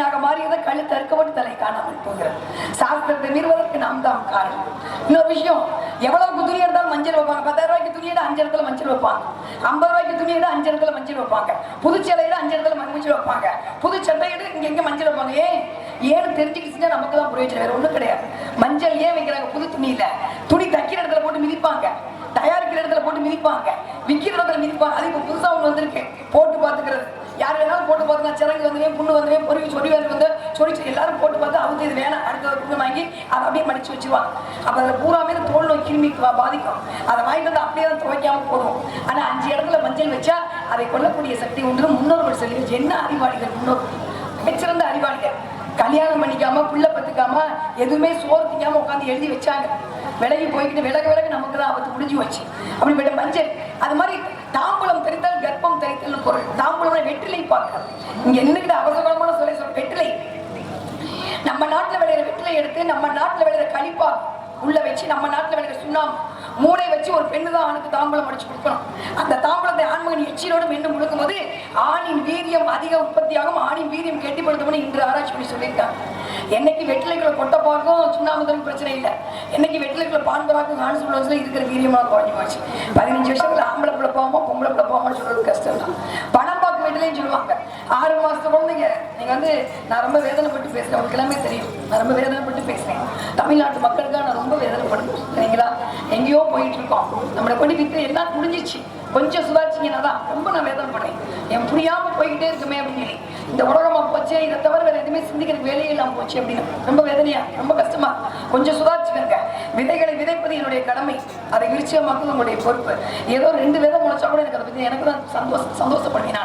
மீனாக மாறியதை கழுத்து அறுக்கப்பட்டு தலை காணாமல் போகிறது. சாஸ்திரத்தை மீறுவதற்கு நாம் தான் காரணம். இன்னொரு விஷயம் எவ்வளவு துணி எடுத்தாலும் மஞ்சள் வைப்பாங்க. பத்தாயிரம் ரூபாய்க்கு துணி எடுத்து அஞ்சு இடத்துல மஞ்சள் வைப்பாங்க. ஐம்பது ரூபாய்க்கு துணி எடுத்து அஞ்சு இடத்துல மஞ்சள் வைப்பாங்க. புது சேலையில அஞ்சு இடத்துல மஞ்சள் வைப்பாங்க. புது சட்டை எடுத்து இங்க எங்க மஞ்சள் வைப்பாங்க. ஏன்? ஏன்னு தெரிஞ்சுக்கிச்சுன்னா நமக்கு தான் பிரயோஜனம். வேற ஒண்ணும் கிடையாது. மஞ்சள் ஏன் வைக்கிறாங்க புது துணியில? துணி தைக்கிற இடத்துல போட்டு மிதிப்பாங்க. தயாரிக்கிற இடத்துல போட்டு மிதிப்பாங்க. விற்கிற இடத்துல மிதிப்பாங்க. அது இப்போ புதுசாக ஒன்று வந்திருக்கு. போட்டு பார்த்துக்கிறது. யார் வேணாலும் போட்டு பார்த்துக்கலாம் சிறங்கு வந்துவேன் புண்ணு வந்துவேன் பொறி சொடி வந்து வந்து சொடிச்சு எல்லாரும் போட்டு பார்த்து அவங்க இது வேணாம். அடுத்த புண்ணு வாங்கி அதை அப்படியே மடிச்சு வச்சிருவாங்க. அப்போ அதில் பூராமே தோல் நோய் கிருமி பாதிக்கும். அதை வாங்கிட்டு வந்து அப்படியே தான் துவைக்காமல் போடுவோம். ஆனால் அஞ்சு இடத்துல மஞ்சள் வச்சா அதை கொல்லக்கூடிய சக்தி உண்டு. முன்னோர்கள் சொல்லி என்ன அறிவாளிகள் முன்னோர்கள்? மிகச்சிறந்த அறிவாளிகள். கல்யாணம் பண்ணிக்காம புள்ள பத்துக்காம எதுவுமே சோறு திங்காம உட்காந்து எழுதி வச்சாங்க. விலகி போய்கிட்டு விலக விலக நமக்கு தான் ஆபத்து முடிஞ்சு வச்சு அப்படிப்பட்ட மஞ்சள் அது மாதிரி தாம்பூலம் தெரித்தால் கர்ப்பம் தெரித்தல் பொருள். தாம்பூலம் வெற்றிலை பார்க்க. இங்க என்னகிட்ட அவசரமான சொல்ல சொல்ல வெற்றிலை. நம்ம நாட்டுல விளையிற வெற்றிலை எடுத்து நம்ம நாட்டுல விளையிற கழிப்பா உள்ள வச்சு நம்ம நாட்டுல விளையிற சுண்ணாம்பு மூளை வச்சு ஒரு பெண்ணு தான் ஆணுக்கு தாம்பூலம் அடிச்சு கொடுக்கணும். அந்த தாம்பூலத்தை ஆண்மகன் எச்சிலோடு மென்று முழுக்கும் போது ஆணின் வீரியம் அதிக உற்பத்தியாகும். ஆணின் வீரியம் கெட்டிப்படுத்தும்னு இன்று ஆராய்ச்சி பண்ணி சொல்லியிருக்காங்க. என்னைக்கு வெற்றிலைக்குள்ள கொட்டை பார்க்கும் சுண்ணாம்புதலும் பிரச்சனை இல்லை. என்னைக்கு வெற்றிலைக்குள்ள பான் ஆண் ஹான்ஸ் இருக்கிற வீரியமாக குறைஞ்சி போச்சு. பதினஞ்சு வருஷத்துல ஆம்பளை பிள்ளை போகாம பொம்பளை பிள்ளை போகாம சொல்றது கஷ்டம் தான் பணம் பார்க்க சொல்லுவாங்க. ஆறு மாசத்து குழந்தைங்க நீங்க வந்து நான் ரொம்ப வேதனைப்பட்டு பேசுறேன். உங்களுக்கு எல்லாமே தெரியும். நான் ரொம்ப வேதனைப்பட்டு பேசுறேன். தமிழ்நாட்டு மக்களுக்காக நான் ரொம்ப வேதனைப்படுறேன். சரிங்களா? எங்கேயோ போயிட்டு இருக்கோம். நம்மளை கொண்டு வித்து எல்லாம் முடிஞ்சிச்சு கொஞ்சம் சுதாரிச்சிங்கன்னா தான் ரொம்ப நான் வேதனைப்படுறேன் என் புரியாம போய்கிட்டே இருக்குமே அப்படின்னு சொல்லி. இந்த உலகமா போச்சு இதை தவிர வேற எதுவுமே சிந்திக்கிறதுக்கு வேலையே இல்லாமல் போச்சு அப்படின்னு. ரொம்ப வேதனையா? ரொம்ப கஷ்டமா? கொஞ்சம் சுதாரிச்சுக்கங்க. விதைகளை விதைப்பது என்னுடைய கடமை. அதை விருட்சமாக்குவது உங்களுடைய பொறுப்பு. ஏதோ ரெண்டு விதம் முளைச்சா கூட எனக்கு அதை பத்தி எனக்கு தான் சந்தோஷம் சந்தோஷப்படுவேன்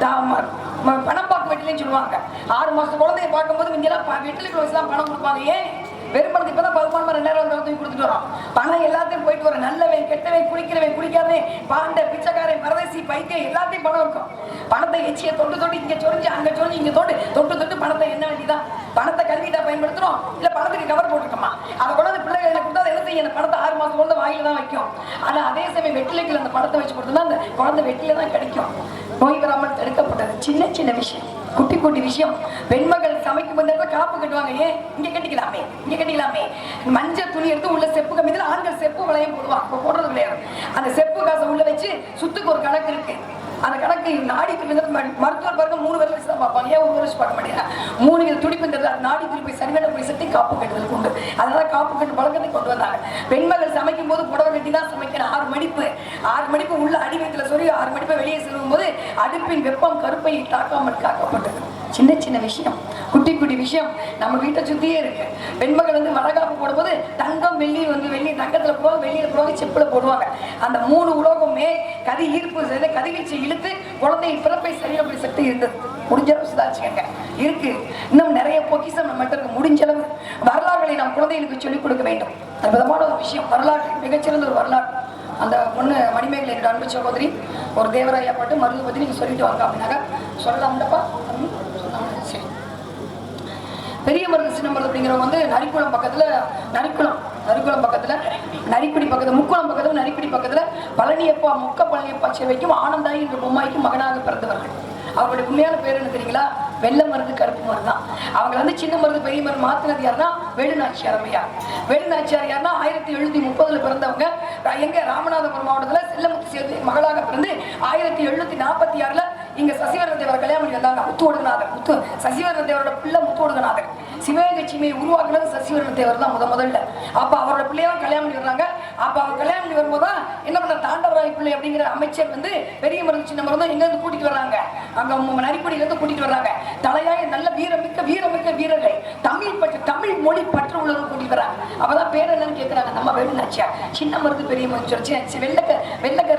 நான். ம- ம- பணம் பார்க்க வெட்டிலையும் சொல்லுவாங்க. ஆறு மாசம் குழந்தைய பார்க்கும்போது இங்கெல்லாம் ப- வெட்டிலைக்கு வச்சு தான் பணம் கொடுப்பாங்க. ஏன்? வெறுப்பணுங்க இப்போ தான் இப்பதான் பதிமூணு ரெண்டாயிரம் தூக்கி கொடுத்துட்டு வரோம் பணம் எல்லாத்தையும் போயிட்டு வர நல்லவன் கெட்டவன் குடிக்கிறவன் குளிக்காதவன் பாண்ட பிச்சைக்காரன் பரதேசி பைத்தியம் எல்லாத்தையும் பணம் இருக்கும். பணத்தை எச்சியை தொட்டு தொட்டு இங்க சொரிஞ்சு அங்க சொரிஞ்சு இங்க தொட்டு தொட்டு தொட்டு பணத்தை என்ன வேண்டிதான் பணத்தை கல்விட்டா பயன்படுத்துறோம் இல்ல பணத்துக்கு கவர் போட்டுருக்கோமா? அதை கொண்டாந்து பிள்ளைகளை கொடுத்தா அதை என்ன செய்யும்? அந்த பணத்தை ஆறு மாசம் கொண்டு வாயில தான் வைக்கும். ஆனா அதே சமயம் வெற்றிலைகள் அந்த பணத்தை வச்சு கொடுத்தா அந்த குழந்தை வெட்டில தான் கிடைக்கும். நோய் வராமல் தடுக்கப்பட்டது. சின்ன சின்ன விஷயம். குட்டி குட்டி விஷயம். பெண்மகள் சமைக்கும் போது காப்பு கட்டுவாங்க. ஏன்? இங்க கட்டிக்கலாமே. இங்க கட்டிக்கலாமே. மஞ்சள் துணி எடுத்து உள்ள செப்பு கம்மியத்தில் ஆண்கள் செப்பு வளையம் போடுவாங்க போடுறது கிடையாது. அந்த செப்பு காசை உள்ள வச்சு சுத்துக்கு ஒரு கணக்கு இருக்கு. அந்த கணக்கு நாடி துடிப்பு மருத்துவர் பாருங்க மூணு வருஷம் தான் பார்ப்பாங்க. ஏன் ஒரு வருஷம் பார்க்க மாட்டேங்க? மூணு வித துடிப்புங்கிறது நாடி துடிப்பை சரியான போய் சக்தி காப்பு கட்டுதல் கொண்டு அதனால காப்பு கட்டு பழக்கத்தை கொண்டு வந்தாங்க. பெண்மகள் சமைக்கும் போது புடவை கட்டி தான் சமைக்கணும். ஆறு மடிப்பு. ஆறு மடிப்பு உள்ள அடி சொல்லி ஆறு மடிப்பை வெளியே செல்லும் போது அடுப்பின் வெப்பம் கருப்பை தாக்காமல் காக்கப்பட்டது. சின்ன சின்ன விஷயம் குட்டி குட்டி விஷயம். நம்ம வீட்டை சுத்தியே இருக்கு. பெண்மகள் வந்து வளகாப்பு போடும்போது தங்கம் வெள்ளி வந்து வெள்ளி தங்கத்துல போடுவாங்க வெள்ளியில போடுவாங்க செப்புல போடுவாங்க. அந்த மூணு உலோகமே கதி ஈர்ப்பு செய்து கதிவீச்சு இழுத்து குழந்தை பிறப்பை சரியக்கூடிய சக்தி இருந்தது. முடிஞ்ச அளவு சுதாரிச்சுக்கங்க. இருக்கு. இன்னும் நிறைய பொக்கிஷம் நம்ம இருக்கு. முடிஞ்ச அளவு வரலாறுகளை நாம் குழந்தைகளுக்கு சொல்லிக் கொடுக்க வேண்டும். அற்புதமான ஒரு விஷயம். வரலாறு மிகச்சிறந்த ஒரு வரலாறு. அந்த பொண்ணு மணிமேகலை என்னோட அன்பு சகோதரி ஒரு தேவராயா பாட்டு மருந்து பத்தி நீங்க சொல்லிட்டு வாங்க அப்படின்னாக்க சொல்லலாம்லப்பா. பெரிய மருது சின்ன மருந்து அப்படிங்கிறவங்க வந்து நரிக்குளம் பக்கத்துல நரிக்குளம் நரிக்குளம் பக்கத்துல நரிக்குடி பக்கத்தில் முக்குளம் பக்கத்துல நரிக்குடி பக்கத்துல பழனியப்பா முக்க பழனியப்பா சேவைக்கும் ஆனந்தாய் என்ற பொம்மாய்க்கும் மகனாக பிறந்தவர்கள். அவருடைய உண்மையான பேர் என்ன தெரியுங்களா? வெள்ளை மருந்து கருப்பு மருந்து தான். அவங்க வந்து சின்ன மருது பெரிய மருந்து மாத்தினது யாருன்னா வேலுநாச்சியார் அம்மையார் வேலுநாச்சியார் யாருன்னா ஆயிரத்தி எழுநூத்தி முப்பதுல பிறந்தவங்க. எங்க ராமநாதபுரம் மாவட்டத்துல செல்லமுத்து சேது மகளாக பிறந்து ஆயிரத்தி எழுநூத்தி நாற்பத்தி ஆறுல இங்க சசிவரன் தேவர் கல்யாணம் பண்ணி வந்தாங்க முத்துவடுகநாதர். முத்து சசிவரன் தேவரோட பிள்ளை முத்து ஒடுகநாதர் சிவகங்கை சீமையை உருவாக்குனது சசிவரன் தேவர் தான் முத முதல்ல. அப்ப அவரோட பிள்ளையா கல்யாணம் பண்ணி வர்றாங்க. அப்ப அவர் கல்யாணம் பண்ணி வரும்போது தான் என்ன பண்ண தாண்டவராய் பிள்ளை அப்படிங்கிற அமைச்சர் வந்து பெரிய மருந்து சின்ன மருந்து எங்க இருந்து கூட்டிட்டு வர்றாங்க. அங்க ம- இருந்து கூட்டிட்டு வர்றாங்க. தலையாய நல்ல வீரமிக்க வீரமிக்க வீரர்கள். தமிழ் பற்று தமிழ் மொழி பற்று உள்ளவங்க கூட்டிட்டு வர்றாங்க. அப்பதான் பேர் என்னன்னு கேக்குறாங்க. நம்ம வேலுநாச்சியா சின்ன மருந்து பெரிய மருந்து சொல்லி வெள்ளை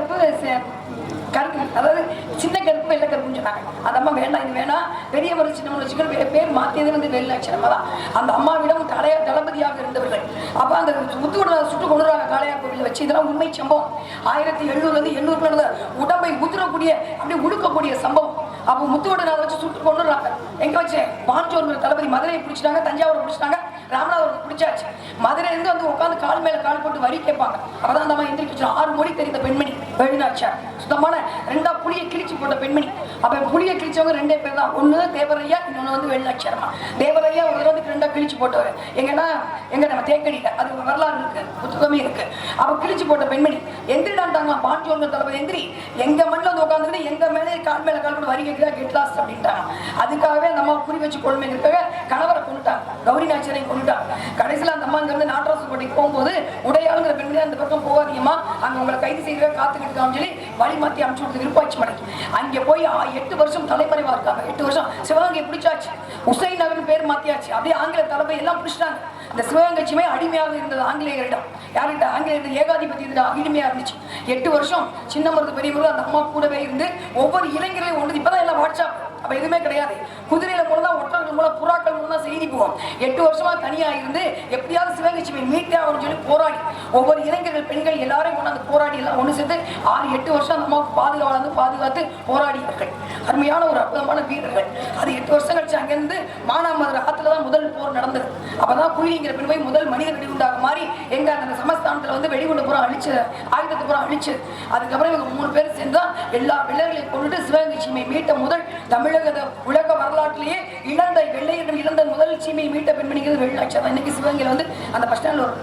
கருப்பு அதாவது சின்ன கருப்பு வெள்ளை கருப்புன்னு சொன்னாங்க. அந்த அம்மா வேண்டாம் இது வேணாம். பெரிய ஒரு சின்ன வச்சுக்கிற வே- பேர் மாத்தியது வந்து வெள்ளாட்சியம்மா தான் அந்த அம்மாவிடம் தலையா தளபதியாக இருந்தவர்கள். அப்போ அந்த முத்துக்குட சுட்டு கொண்டுறாங்க காளையார் கோவிலில் வச்சு. இதெல்லாம் உண்மை சம்பவம். ஆயிரத்தி எழுநூறுலேருந்து எண்ணூறுக்குள்ள உடம்பை உதிரக்கூடிய அப்படி உடுக்கக்கூடிய சம்பவம். அப்போ முத்துவடனாத வச்சு சுட்டு கொண்டுறாங்க எங்க வச்சு பாஞ்சோர் தளபதி மதுரையை பிடிச்சிட்டாங்க தஞ்சாவூர் பிடிச்சிட்டாங்க ராமநாதபுரம் பிடிச்சாச்சு. மதுரையில இருந்து வந்து உட்காந்து கால் மேல கால் போட்டு வரி கேட்பாங்க. அப்பதான் அந்த அம்மா எந்திரிச்சு ஆறு மொழி தெரிந்த பெண்மணி வெளிநாச்சார் சுத்தமான ரெண்டா புளியை கிழிச்சு போட்ட பெண்மணி. அப்ப புளியை கிழிச்சவங்க ரெண்டே பேர் தான். ஒண்ணு தேவரையா இன்னொன்னு வந்து வெள்ளாட்சியரமா. தேவரையா ஒரு இருபதுக்கு ரெண்டா கிழிச்சு போட்டவர். எங்கன்னா எங்க நம்ம தேக்கடியில அது வரலாறு இருக்கு புத்தகமே இருக்கு. அப்ப கிழிச்சு போட்ட பெண்மணி எந்திரிடான்ட்டாங்க பாண்டியோங்க தளபதி எந்திரி. எங்க மண்ணில் வந்து உட்காந்துக்கிட்டு எங்க மேலே கால் மேல கால் கூட வரி கேட்கிறா கெட்லாஸ் அப்படின்ட்டாங்க. அதுக்காகவே நம்ம அம்மா குறி வச்சு கொள்மைங்கிறதுக்காக கணவரை கொண்டுட்டாங்க. கௌரி நாச்சியரை கொண்டுட்டாங்க. கடைசியில் அந்த அம்மா இங்க இருந்து கோட்டைக்கு போகும்போது உடையாளுங்கிற பெண்கள் அந்த பக்கம் போகாதீங்கம்மா அங்க உங்களை கைது செய்யவே காத்துக்கிட்டு சொல்லி வழி மாத்தி அனுப்பிச்சு கொடுத்து விருப்பாட்சி மலைக்கு. அங்க போய் எட்டு வருஷம் தலைமறைவா இருக்காங்க. எட்டு வருஷம் சிவகங்கை பிடிச்சாச்சு. உசை நகர் பேர் மாத்தியாச்சு. அப்படியே ஆங்கில தலைமை எல்லாம் பிடிச்சிட்டாங்க. இந்த சிவகங்கைச்சுமே அடிமையாக இருந்தது ஆங்கிலேயரிடம். யார்கிட்ட? ஆங்கிலேயர் ஏகாதிபத்தியத்திடம் அடிமையா இருந்துச்சு. எட்டு வருஷம் சின்ன மருது பெரிய அந்த அம்மா கூடவே இருந்து ஒவ்வொரு இளைஞர்களையும் ஒன்று. இப்பதான் எல்லாம் வாட்ஸ்அப். அப்ப எதுவுமே கிடையாது. குதிரையில மூலம் தான் ஒற்றர்கள் மூலம் புறாக்கள் மூலம் தான் செய்தி போகும். எட்டு வருஷமா தனியா இருந்து எப்படியாவது சிவகங்கை மீட்டே ஆகணும்னு சொல்லி போராடி ஒவ்வொரு இளைஞர்கள் பெண்கள் எல்லாரையும் கொண்டாந்து போராடி எல்லாம் ஒன்று சேர்த்து ஆறு எட்டு வருஷம் அந்த அம்மாவுக்கு பாதுகாவல வந்து பாதுகாத்து போராடினார்கள் அருமையான ஒரு அற்புதமான வீரர்கள். அது எட்டு வருஷம் கழிச்சு அங்கிருந்து மானாமதுரை ஆத்துல தான் முதல் போர் நடந்தது. அப்பதான் குயிலிங்கிற அப்படிங்கிற பெருமை முதல் மனித வெடிகுண்டாக மாறி எங்க அந்த சமஸ்தானத்துல வந்து வெடிகுண்டு புறம் அழிச்சு ஆயுதத்தை புறம் அழிச்சு அதுக்கப்புறம் இவங்க மூணு பேர் சேர்ந்து எல்லா வெள்ளர்களையும் கொண்டுட்டு சிவகங்கை சீமையை மீட்ட முதல் தமிழக உலக வரலாற்றிலேயே இழந்த வெள்ளையிடம் இழந்த முதல் சீமையை மீட்ட பெண்மணிங்கிறது வெள்ளாட்சி. தான் இன்னைக்கு சிவகங்கையில் வந்து அந்த பஸ் ஸ்டாண்ட்ல ஒரு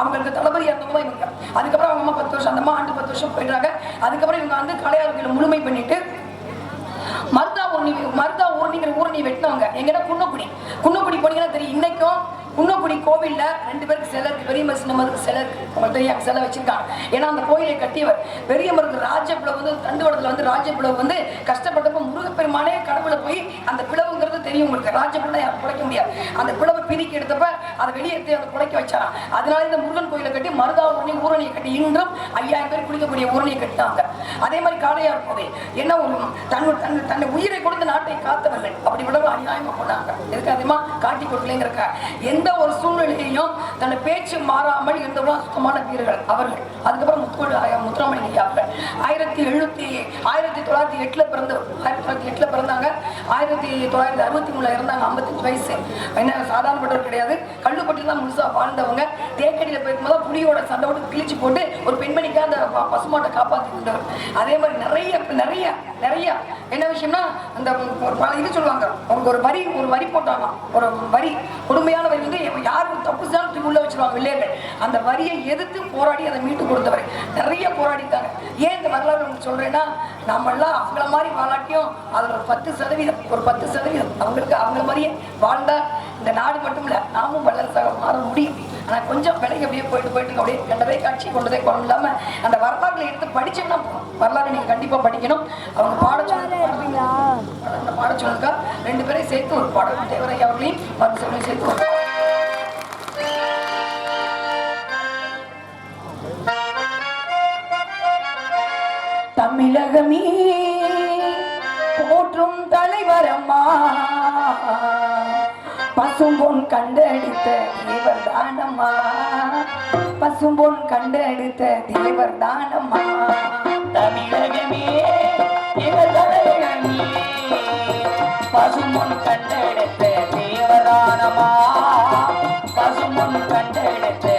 அவங்களுக்கு தளபதி இருந்தவங்க இவங்க. அதுக்கப்புறம் அவங்க அம்மா பத்து வருஷம் அந்த அம்மா ஆண்டு பத்து வருஷம் போயிடுறாங்க. அதுக்கப்புறம் இவங்க வந்து கலையாளர்களை முழுமை பண்ணிட்டு மருதா ஊர்ணி மருதா ஊர்னிங்கிற ஊரை நீ வெட்டினவங்க. எங்கிட்ட குன்னக்குடி. குன்னக்குடி போனீங்கன்னா தெரியும் இன்னைக்கும் குன்னக்குடி கோவில்ல ரெண்டு பேருக்கு சிலை இருக்கு. பெரிய மருந்து சின்ன மருதுக்கு சிலை இருக்கு. உங்களுக்கு தெரியும் சிலை வச்சிருக்காங்க. ஏன்னா அந்த கோயிலை கட்டியவர் பெரிய மருது ராஜபிளவு வந்து தண்டுவடத்துல வந்து ராஜபிளவு வந்து கஷ்டப்பட்டப்ப முருகப்பெருமானே கடவுளை போய் அந்த பிளவுங்கிறது தெரியும் உங்களுக்கு. ராஜபிளவை யாரும் குலைக்க முடியாது. அந்த பிளவை பிரிக்கி எடுத்தப்ப அதை வெளியேற்றி அதை குலைக்க வச்சாராம் அதனால இந்த முருகன் கோயிலை கட்டி மருதாவூரணி ஊரணியை கட்டி இன்றும் ஐயாயிரம் பேர் குளிக்கக்கூடிய ஊரணியை கட்டினாங்க. அதே மாதிரி காளையார் கோவில் என்ன ஒரு தன் தன் தன்னை உயிரை கொடுத்து நாட்டை காத்தவர்கள். அப்படி விட அநியாயமா போனாங்க. எதுக்கு அதிகமா காட்டி கொடுக்கலைங்கிறக்க எந்த ஒரு சூழ்நிலையையும் தன்னை பேச்சு மாறாமல் இருந்தவங்க சுத்தமான வீரர்கள் அவர்கள். அதுக்கப்புறம் முத்துக்கோடு முத்துராமலிங்க ஐயா அவர்கள் ஆயிரத்தி எழுநூத்தி ஆயிரத்தி தொள்ளாயிரத்தி எட்டுல பிறந்த ஆயிரத்தி தொள்ளாயிரத்தி எட்டுல பிறந்தாங்க. ஆயிரத்தி தொள்ளாயிரத்தி அறுபத்தி மூணுல இருந்தாங்க ஐம்பத்தஞ்சு வயசு. என்ன சாதாரணப்பட்டவர் கிடையாது. கல்லுப்பட்டியில் தான் முழுசா வாழ்ந்தவங்க. தேக்கடியில் போயிருக்கும்போது தான் புலியோட சண்டை போட்டு கிழிச்சு போட்டு ஒரு பெண்மணிக்கு அந்த பசுமாட்டை காப்பாற்றி கொண்டவர் அதே மாதிரி நிறைய நிறைய நிறைய. என்ன விஷயம்னா அந்த ஒரு இது சொல்லுவாங்க. அவங்க ஒரு வரி ஒரு வரி போட்டாங்க ஒரு வரி கொடுமையான வரி வந்து எப்ப யாரு தப்பு வச்சிருவாங்க வெள்ளையர்கள் அந்த வரியை எதிர்த்து போராடி அதை மீட்டு கொடுத்தவர் நிறைய போராடிட்டாங்க ஏன் இந்த வரலாறு உங்களுக்கு சொல்றேன்னா நம்மெல்லாம் அவங்கள மாதிரி வாழாட்டியும் அதுல ஒரு பத்து சதவீதம் ஒரு பத்து சதவீதம் அவங்களுக்கு அவங்கள மாதிரியே வாழ்ந்தா இந்த நாடு மட்டும் இல்ல நாமும் வல்லரசாக மாற முடியும். ஆனா கொஞ்சம் விலைக்கு அப்படியே போயிட்டு போயிட்டு. அப்படியே கண்டதை காட்சி கொண்டதை குணம் இல்லாம அந்த வரலாறுல எடுத்து படிச்சோம்னா. வரலாறு நீங்க கண்டிப்பா படிக்கணும். அவங்க பாட சொல்லுங்க பாட சொல்லுங்க ரெண்டு பேரையும் சேர்த்து ஒரு பாடம் தேவரையா அவர்களையும் மருத்துவர்களையும் சேர்த்து ஒரு தமிழகமே. போற்றும் தலைவரம்மா பசும்பொன் கண்டடித்த தேவர் தானம்மா பசும்பொன் கண்டடித்த தேவர் தானம்மா தமிழகமே பசும்பொன் தலைவனே. கண்டெடுத்த தேவரானமா பசும்பொன் கண்டெடுத்த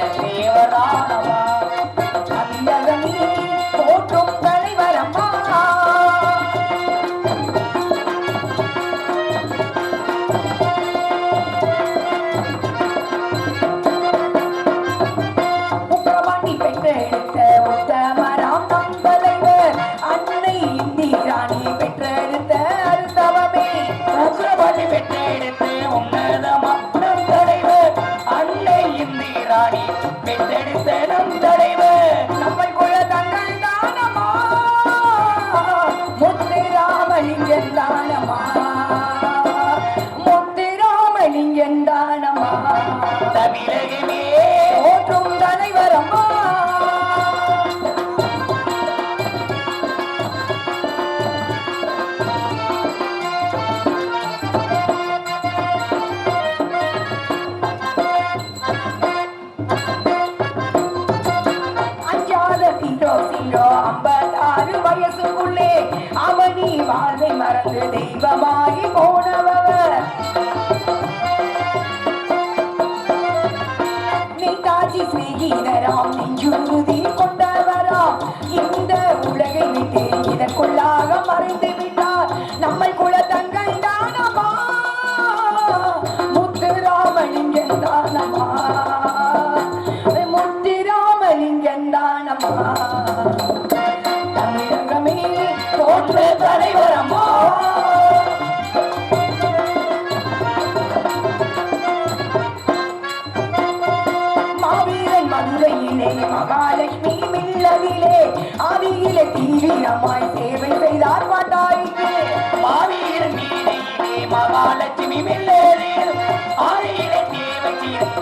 ななな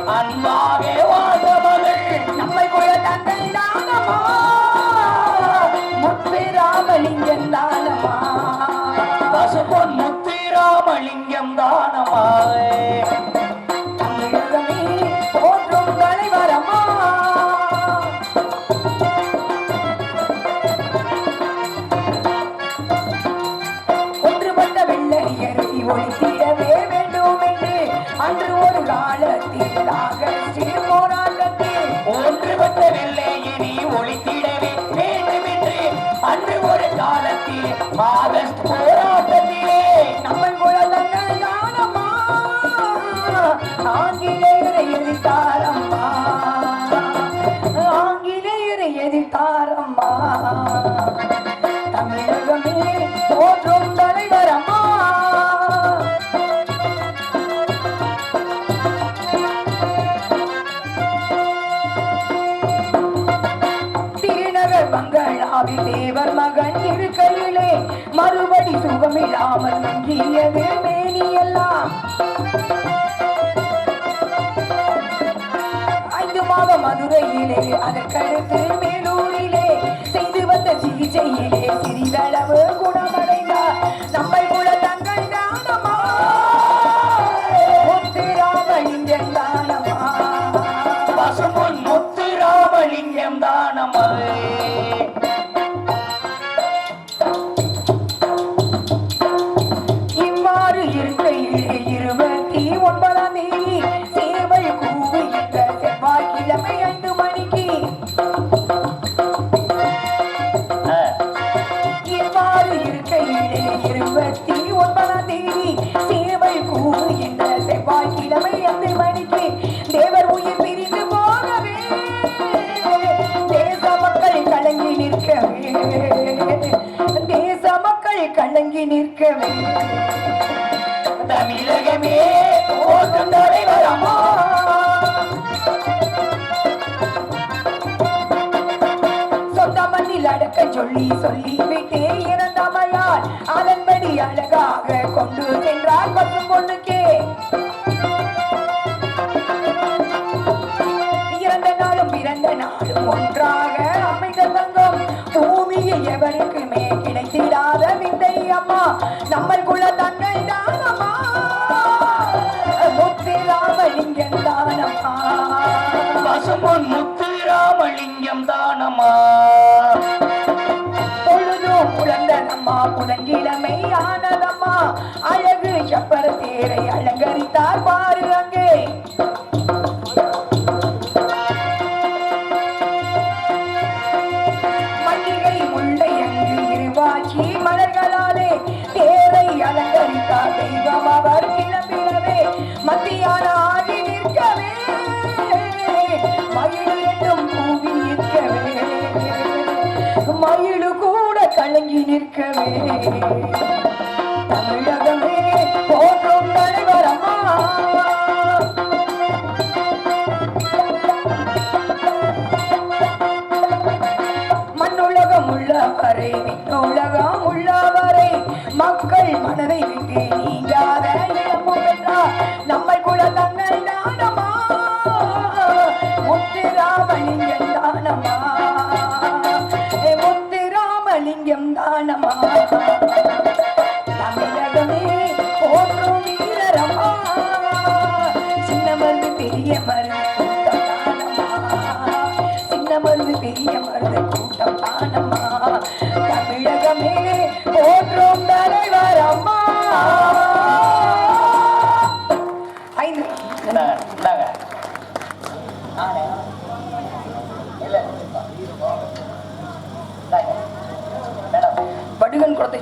தேவகி அன்பாக வாழ்ந்த மகள் நம்மை குல தந்தை தானமா மறுபடி சுகமில்லாமல் நங்கியது மேனியெல்லாம் ஐந்து மாதம் மதுரையிலே அதற்கடுத்து கலங்கி தமிழகமே போற்றும் தலைவரமா சொந்த மண்ணில் அடக்க சொல்லி சொல்லி விட்டே இறந்தமையால் அதன்படி அழகாக கொண்டு சென்றார் பசும் பொண்ணுக்கே. கிடைத்திடாத விந்தை அம்மா. நம்மளுக்குள்ள தங்கள் தானம்மா முத்து ராமலிங்கன் தானம்மா பொழுதும் புலந்ததம்மா புலங்கிழமை ஆனதம்மா. அழகு சப்பர தேரை அலங்கரித்தார் பாரு அங்கே. Thank you.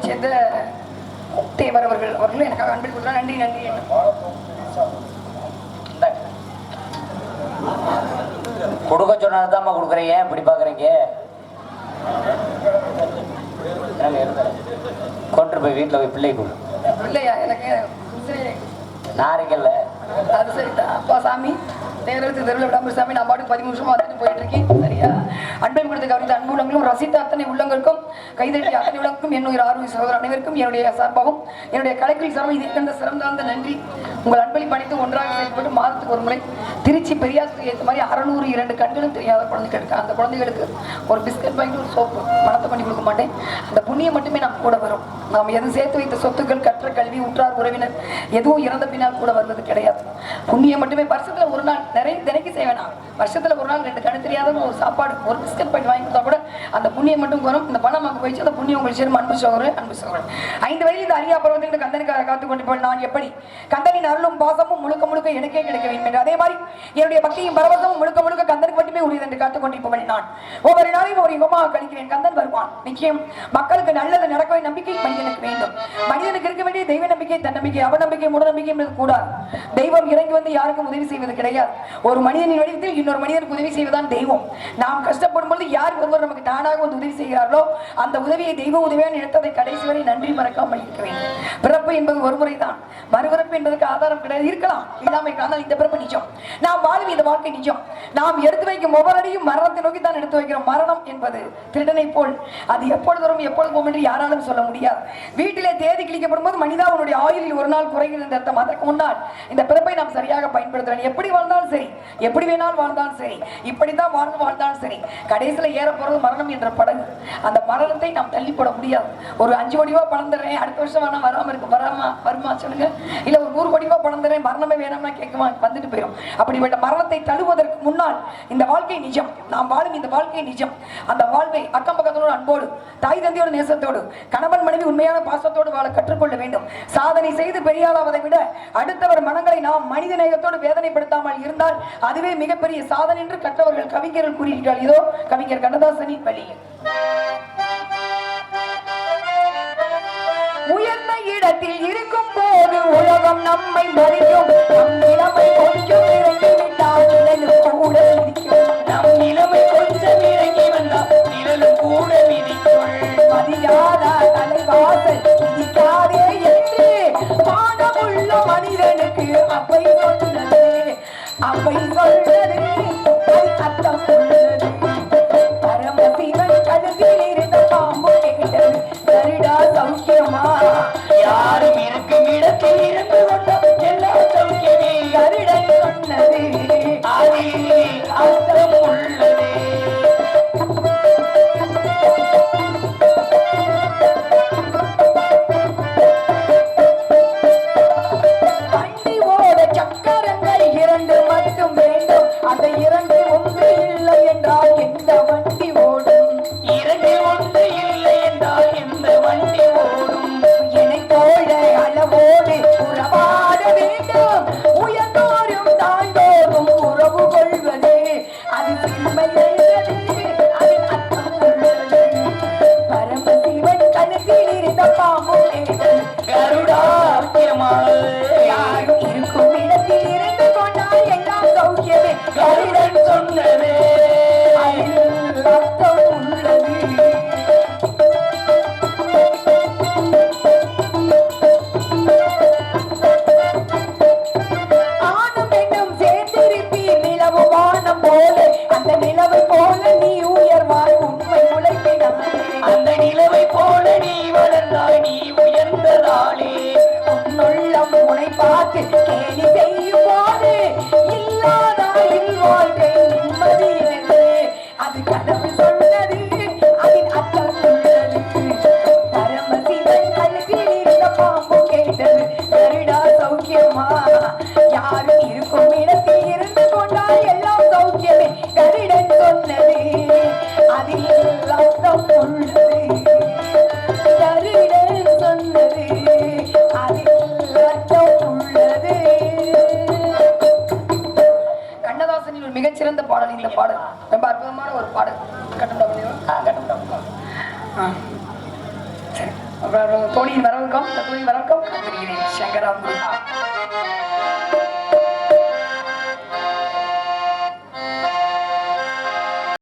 சேர்ந்த தேவர் அவர்கள் அவர்கள் எனக்காக அன்பில் கொடுத்தார் நன்றி நன்றி. கொடுக்க சொன்னதுதாம்மா கொடுக்குறீங்க. இப்படி இருங்க. கொண்டு போய் வீட்டுல போய் பிள்ளை கொடு. இல்லையா எனக்கு சரி நாரிக்கல்ல அது சரிதான். அப்பா சாமி நேரத்து தெருவில் விடாம சாமி நான் பாட்டுக்கு பதிமூணு வருஷமா வந்துட்டு போயிட்டு இருக்கேன். அன்பை கொடுத்து கவனித்த அன்பு உள்ளங்களும் ரசித்த அத்தனை உள்ளங்களுக்கும் கைதட்டி அத்தனை உள்ளங்களுக்கும் என்னுடைய ஆர்வம் சகோதரர் அனைவருக்கும் என்னுடைய சார்பாகவும் என்னுடைய கலைக்குள் சிரமம் இதை கண்ட நன்றி. உங்கள் அன்பளி பணித்து ஒன்றாக செயல்பட்டு மாதத்துக்கு ஒரு முறை திருச்சி பெரியாசுக்கு ஏற்ற மாதிரி அறநூறு இரண்டு கண்களும் தெரியாத குழந்தைகள் இருக்கு அந்த குழந்தைகளுக்கு ஒரு பிஸ்கட் வாங்கி ஒரு சோப்பு பணத்தை பண்ணி கொடுக்க மாட்டேன். அந்த புண்ணியம் மட்டுமே நம்ம கூட வரும். நாம் எதுவும் சேர்த்து வைத்த சொத்துக்கள் கற்ற கல்வி உற்றார் உறவினர் எதுவும் இறந்த பின்னால் கூட வருவது கிடையாது. புண்ணியம் மட்டுமே. வருஷத்துல ஒரு நாள் நிறைய தினைக்கு செய்வேனா? வருஷத்துல ஒரு நாள் ரெண்டு கண்ணு தெரியாத ஒரு சாப்பாடு ஒரு பிஸ்கட் பாக்கெட் வாங்கி கொடுத்தா கூட அந்த புண்ணியம் மட்டும் வரும் இந்த பணம் அங்கே போயிடுச்சு. அந்த புண்ணியம் உங்களுக்கு சேரும். அன்பு சோகரன் அன்பு சோகரன் ஐந்து வயதில் இந்த அரியா பருவத்துக்கு கந்தனுக்காக காத்து கொண்டு போய் நான் எப்படி? கந்தனின் அருளும் பாசமும் முழுக்க முழுக்க எனக்கே கிடைக்க வேண்டும் என்று. அதே மாதிரி என்னுடைய பக்தியும் பரவசமும் முழுக்க முழுக்க கந்தனுக்கு மட்டுமே உரியது என்று காத்துக் கொண்டிருப்பவன் நான். ஒவ்வொரு நாளையும் ஒரு யுகமாக கழிக்கிறேன். கந்தன் வருவான். நிச்சயம் மக்களுக்கு நல்லது நடக்கவே நம்பிக்கை மனிதனுக்கு வேண்டும். மனிதனுக்கு இருக்க வேண்டிய தெய்வ நம்பிக்கை தன்னம்பிக்கை அவநம்பிக்கை மூடநம்பிக்கை என்பது கூடாது. தெய்வம் இறங்கி வந்து யாருக்கும் உதவி செய்வது கிடையாது. ஒரு மனிதனின் வடிவத்தில் இன்னொரு மனிதனுக்கு உதவி செய்வதுதான் தெய்வம். நாம் கஷ்டப்படும் பொழுது யார் ஒருவர் நமக்கு தானாக வந்து உதவி செய்கிறார்களோ அந்த உதவியை தெய்வ உதவியாக நினைத்ததை கடைசி வரை நன்றி மறக்காமல் இருக்க வேண்டும். பிறப்பு என்பது ஒரு முறை தான் மறுபிறப்பு என்பதற்கு ஆதாரம் கிடையாது. இருக்கலாம். இல்லாமல் இருக்கலாம். ஆனால் இந்த பிறப்பு நிஜம் நாம் வாழும் இந்த வாழ்க்கை நிஜம் நாம் எடுத்து வைக்கும் ஒவ்வொரு அடியும் மரணத்தை நோக்கி தான் எடுத்து வைக்கிறோம். மரணம் என்பது திருடனை போல். அது எப்பொழுது வரும் எப்பொழுது போகும் என்று யாராலும் சொல்ல முடியாது. வீட்டிலே தேதி கிழிக்கப்படும் போது மனிதா உன்னுடைய ஆயுளில் ஒரு நாள் குறைகிறது என்ற அர்த்தம். அதற்கு முன்னால் இந்த பிறப்பை நாம் சரியாக பயன்படுத்த வேண்டும் எப்படி வாழ்ந்தாலும் சரி. எப்படி வேணாலும் வாழ்ந்தாலும் சரி. இப்படித்தான் வாழ்ந்து வாழ்ந்தாலும் சரி. கடைசியில் ஏற போகிறது மரணம் என்ற படகு. அந்த மரணத்தை நாம் தள்ளி போட முடியாது. ஒரு அஞ்சு கோடி ரூபா பணம் தரேன் அடுத்த வருஷம் வேணாம் வராமல் இருக்கு. வராமா? வருமா? சொல்லுங்க. இல்லை ஒரு நூறு கோடி ரூபா பணம் தரேன் மரணமே வேணாம்னா கேட்குமா? வந்துட்டு போயிடும் அப்படிப்பட்ட மரணத்தை தழுவதற்கு முன்னால் இந்த வாழ்க்கை நிஜம். நாம் வாழும் இந்த வாழ்க்கை நிஜம். அந்த வாழ்வை அக்கம் பக்கத்தோடு அன்போடு தாய் தந்தையோட நேசத்தோடு கணவன் மனைவி உண்மையான பாசத்தோடு வாழ கற்றுக்கொள்ள வேண்டும். சாதனை செய்து பெரியாளாவதை விட அடுத்தவர் மனங்களை நாம் மனித நேயத்தோடு வேதனைப்படுத்தாமல் இருந்தால் அதுவே மிகப்பெரிய சாதனை என்று கற்றவர்கள் கவிஞர்கள் கூறியிருக்கிறார் இதோ கவிஞர் கண்ணதாசனின் வழியில் உயர்ந்த இடத்தில் இருக்கும் போது உலகம் நம்மை மறிக்கும் நம் கொஞ்சம் இறங்கி விட்டால் நிழலும் கூட மிதிக்கும். நம் நிலைமை கொஞ்சம் இறங்கி வந்தால் நிழலும் கூட மிதிக்கும். மதியாத தலைவாசல் மிதிக்காதே என்று பாடமுள்ள மனிதனுக்கு அப்பை சொன்னது அப்பை சொன்னது கேட்டது சௌக்கியமா? யாரும் இருக்கும் சரி அப்புறம் தோழியின் வரவுக்கம் தோழியின் வரவுக்கம் காத்திருக்கிறேன் சங்கராம்